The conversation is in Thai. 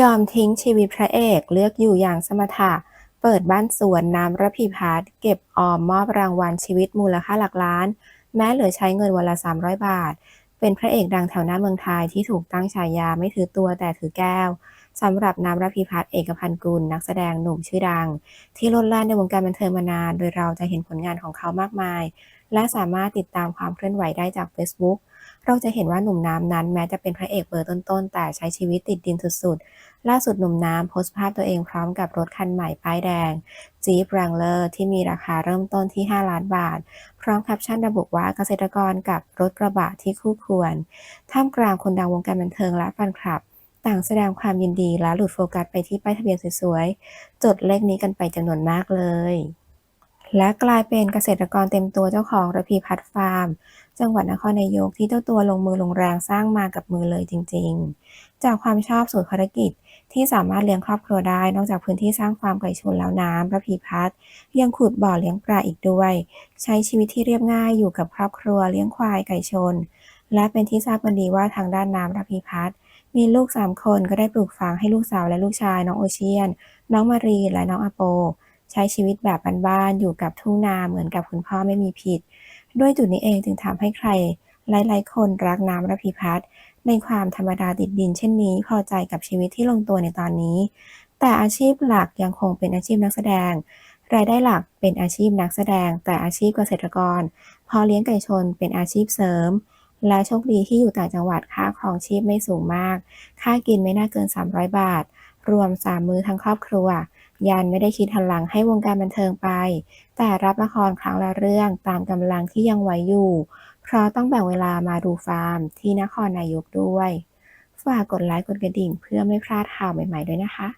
ยอมทิ้งชีวิตพระเอกเลือกอยู่อย่างสมถะ เปิดบ้านสวนน้ำระพีพัฒเก็บออมมอบรางวัลชีวิตมูลค่าหลักล้าน แม้เหลือใช้เงินวันละ 300 บาท เป็นพระเอกดังแถวหน้าเมืองไทยที่ถูกตั้งฉายาไม่ถือตัวแต่ถือแก้วสำหรับน้ำระพีพัฒเอกพันธ์กุลนักแสดงหนุ่มชื่อดัง ที่ลดแล่นในวงการบันเทิงมานาน โดยเราจะเห็นผลงานของเขามากมาย และสามารถติดตามความเคลื่อนไหวได้จาก Facebook เราจะเห็นว่าหนุ่มน้ำนั้นแม้จะเป็นพระเอกเบอร์ต้นๆ แต่ใช้ชีวิตติดดินสุดๆ ล่าสุดหนุ่มน้ำโพสต์ภาพตัวเองพร้อมกับรถคันใหม่ป้ายแดง Jeep Wrangler ที่มีราคาเริ่มต้นที่ 5 ล้านบาท พร้อมแคปชั่นระบุว่าเกษตรกรกับรถกระบะที่คู่ควร ท่ามกลางคนดังวงการบันเทิงและแฟนคลับ ต่างแสดงความยินดีและหลุดโฟกัสไปที่ป้ายทะเบียนสวยๆ จดเลขนี้กันไปจำนวนมากเลย และกลายเป็นเกษตรกรเต็มตัวเจ้าของระพีพัฒฟาร์ม จังหวัดนครนายกที่เจ้าตัวลงมือลงแรงสร้างมากับมือเลยจริง ๆ จากความชอบสู่ภารกิจที่สามารถเลี้ยงครอบครัวได้ นอกจากพื้นที่สร้างฟาร์มไก่ชนแล้วน้ำระพีพัฒยังขุดบ่อเลี้ยงปลาอีกด้วย ใช้ชีวิตที่เรียบง่ายอยู่กับครอบครัวเลี้ยงควายไก่ชน และเป็นที่ทราบกันดีว่าทางด้านน้ำระพีพัฒมีลูกสามคนก็ได้ปลูกฝังให้ลูกสาวและลูกชายน้องโอเชียน น้องมารีและน้องอโป ใช้ชีวิตแบบบ้านๆอยู่กับทุ่งนาเหมือนกับคุณพ่อไม่มีผิด ด้วยจุดนี้เองจึงทำให้ใคร หลาย ๆ คนรักน้ำระพีพัฒน์ในความธรรมดาติดดินเช่นนี้ พอใจกับชีวิตที่ลงตัวในตอนนี้ แต่อาชีพหลักยังคงเป็นอาชีพนักแสดง รายได้หลักเป็นอาชีพนักแสดง แต่อาชีพเกษตรกร พอเลี้ยงไก่ชนเป็นอาชีพเสริม และโชคดีที่อยู่ต่างจังหวัดค่าครองชีพไม่สูงมาก ค่ากินไม่น่าเกิน 300 บาท รวม 3 มื้อทั้งครอบครัว ยันไม่ได้คิดหันหลังให้วงการบันเทิงไป แต่รับละครครั้งละเรื่องตามกำลังที่ยังไหวอยู่ เพราะต้องแบ่งเวลามาดูฟาร์ม ที่นครนายกด้วย ฝากกดไลค์กดกระดิ่งเพื่อไม่พลาดข่าวใหม่ๆด้วยนะคะ